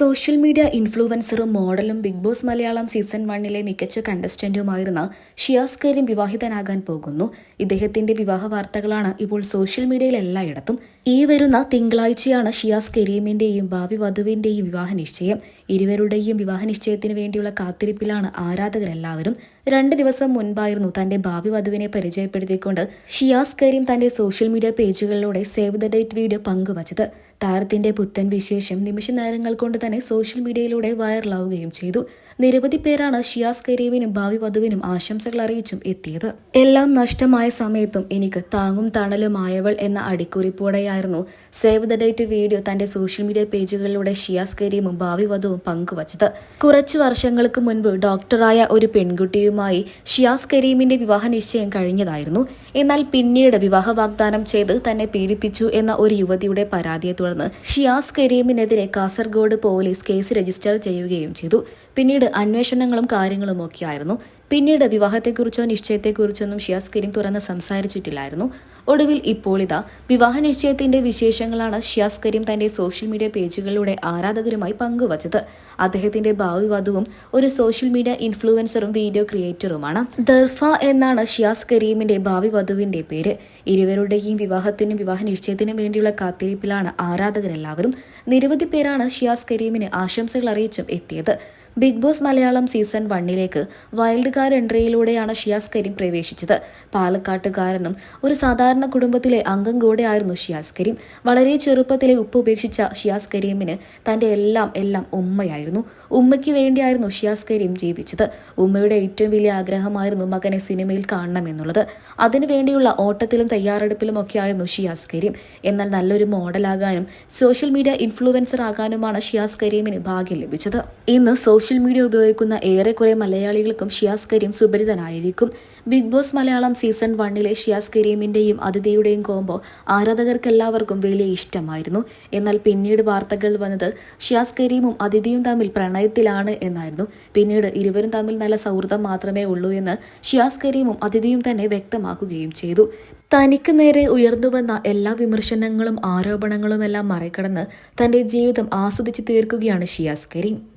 Social media ഇൻഫ്ലുവൻസറും മോഡലും big boss Malayalam season വണ്ണിലെ മികച്ച കണ്ടസ്റ്റന്റുമായിരുന്ന ഷിയാസ് കരീം വിവാഹിതനാകാൻ പോകുന്നു. ഇദ്ദേഹത്തിന്റെ വിവാഹ വാർത്തകളാണ് ഇപ്പോൾ സോഷ്യൽ മീഡിയയിൽ എല്ലായിടത്തും. ഈ വരുന്ന തിങ്കളാഴ്ചയാണ് ഷിയാസ് കരീമിന്റെയും ഭാവി വധുവിന്റെയും വിവാഹ നിശ്ചയം. ഇരുവരുടെയും വിവാഹ നിശ്ചയത്തിന് വേണ്ടിയുള്ള കാത്തിരിപ്പിലാണ് ആരാധകരെല്ലാവരും. രണ്ട് ദിവസം മുൻപായിരുന്നു തന്റെ ഭാവി വധുവിനെ പരിചയപ്പെടുത്തിക്കൊണ്ട് ഷിയാസ് കരീം തന്റെ സോഷ്യൽ മീഡിയ പേജുകളിലൂടെ സേവ് ദ ഡേറ്റ് വീഡിയോ പങ്കുവച്ചത്. താരത്തിന്റെ പുത്തൻ വിശേഷം നിമിഷ നേരങ്ങൾ കൊണ്ട് തന്നെ സോഷ്യൽ മീഡിയയിലൂടെ വൈറലാവുകയും ചെയ്തു. നിരവധി പേരാണ് ഷിയാസ് കരീമിനും ഭാവി വധുവിനും ആശംസകൾ അറിയിച്ചും എത്തിയത്. എല്ലാം നഷ്ടമായ സമയത്തും എനിക്ക് താങ്ങും തണലുമായവൾ എന്ന അടിക്കുറിപ്പോടെയായിരുന്നു സേവ് ദ ഡേറ്റ് വീഡിയോ തന്റെ സോഷ്യൽ മീഡിയ പേജുകളിലൂടെ ഷിയാസ് കരീമും ഭാവി വധുവും പങ്കുവച്ചത്. കുറച്ചു വർഷങ്ങൾക്ക് മുൻപ് ഡോക്ടറായ ഒരു പെൺകുട്ടിയുമായി ഷിയാസ് കരീമിന്റെ വിവാഹ നിശ്ചയം കഴിഞ്ഞതായിരുന്നു. എന്നാൽ പിന്നീട് വിവാഹ വാഗ്ദാനം ചെയ്ത് തന്നെ പീഡിപ്പിച്ചു എന്ന ഒരു യുവതിയുടെ പരാതിയെ തുടർന്ന് ഷിയാസ് കരീമിനെതിരെ കാസർഗോഡ് പോലീസ് കേസ് രജിസ്റ്റർ ചെയ്യുകയും ചെയ്തു. പിന്നീട് അന്വേഷണങ്ങളും കാര്യങ്ങളും ഒക്കെയായിരുന്നു. പിന്നീട് വിവാഹത്തെക്കുറിച്ചോ നിശ്ചയത്തെക്കുറിച്ചൊന്നും ഷിയാസ് കരീം തുറന്ന് സംസാരിച്ചിട്ടില്ലായിരുന്നു. ഒടുവിൽ ഇപ്പോൾ ഇതാ വിവാഹ നിശ്ചയത്തിന്റെ വിശേഷങ്ങളാണ് ഷിയാസ് കരീം തന്റെ സോഷ്യൽ മീഡിയ പേജുകളിലൂടെ ആരാധകരുമായി പങ്കുവച്ചത്. അദ്ദേഹത്തിന്റെ ഭാവി വധുവും ഒരു സോഷ്യൽ മീഡിയ ഇൻഫ്ലുവൻസറും വീഡിയോ ക്രിയേറ്ററുമാണ്. ദർഫ എന്നാണ് ഷിയാസ് കരീമിന്റെ ഭാവി വധുവിന്റെ പേര്. ഇരുവരുടെയും വിവാഹത്തിനും വിവാഹ നിശ്ചയത്തിനും വേണ്ടിയുള്ള കാത്തിരിപ്പിലാണ് ആരാധകരെല്ലാവരും നിരവധി പേരാണ് ഷിയാസ് കരീമിന് ആശംസകൾ അറിയിച്ചും എത്തിയത്. ബിഗ് ബോസ് മലയാളം സീസൺ വണ്ണിലേക്ക് വൈൽഡ് കാർ എൻട്രിയിലൂടെയാണ് ഷിയാസ് കരീം പ്രവേശിച്ചത്. പാലക്കാട്ടുകാരനും ഒരു സാധാരണ കുടുംബത്തിലെ അംഗം കൂടെയായിരുന്നു ഷിയാസ് കരീം. വളരെ ചെറുപ്പത്തിലെ ഉപ്പ് ഉപേക്ഷിച്ച ഷിയാസ് കരീമിന് തന്റെ എല്ലാം എല്ലാം ഉമ്മയായിരുന്നു. ഉമ്മയ്ക്ക് വേണ്ടിയായിരുന്നു ഷിയാസ് കരീം ജീവിച്ചത്. ഉമ്മയുടെ ഏറ്റവും വലിയ ആഗ്രഹമായിരുന്നു മകനെ സിനിമയിൽ കാണണം കാണണമെന്നുള്ളത് അതിനുവേണ്ടിയുള്ള ഓട്ടത്തിലും തയ്യാറെടുപ്പിലും ഒക്കെയായിരുന്നു ഷിയാസ് കരീം. എന്നാൽ നല്ലൊരു മോഡലാകാനും സോഷ്യൽ മീഡിയ ഇൻഫ്ലുവൻസർ ആകാനുമാണ് ഷിയാസ് കരീമിന് ഭാഗ്യം ലഭിച്ചത്. ഇന്ന് സോഷ്യൽ മീഡിയ ഉപയോഗിക്കുന്ന ഏറെക്കുറെ മലയാളികൾക്കും ഷിയാസ് കരീം സുപരിതനായിരിക്കും ബിഗ് ബോസ് മലയാളം സീസൺ വണ്ണിലെ ഷിയാസ് കരീമിന്റെയും അതിഥിയുടെയും കോംബോ ആരാധകർക്കെല്ലാവർക്കും വലിയ ഇഷ്ടമായിരുന്നു. എന്നാൽ പിന്നീട് വാർത്തകൾ വന്നത് ഷിയാസ് കരീമും അതിഥിയും തമ്മിൽ പ്രണയത്തിലാണ് എന്നായിരുന്നു. പിന്നീട് ഇരുവരും തമ്മിൽ നല്ല സൗഹൃദം മാത്രമേ ഉള്ളൂ എന്ന് ഷിയാസ് കരീമും അതിഥിയും തന്നെ വ്യക്തമാക്കുകയും ചെയ്തു. തനിക്ക് നേരെ ഉയർന്നുവന്ന എല്ലാ വിമർശനങ്ങളും ആരോപണങ്ങളുമെല്ലാം മറികടന്ന് തന്റെ ജീവിതം ആസ്വദിച്ചു തീർക്കുകയാണ് ഷിയാസ് കരീം.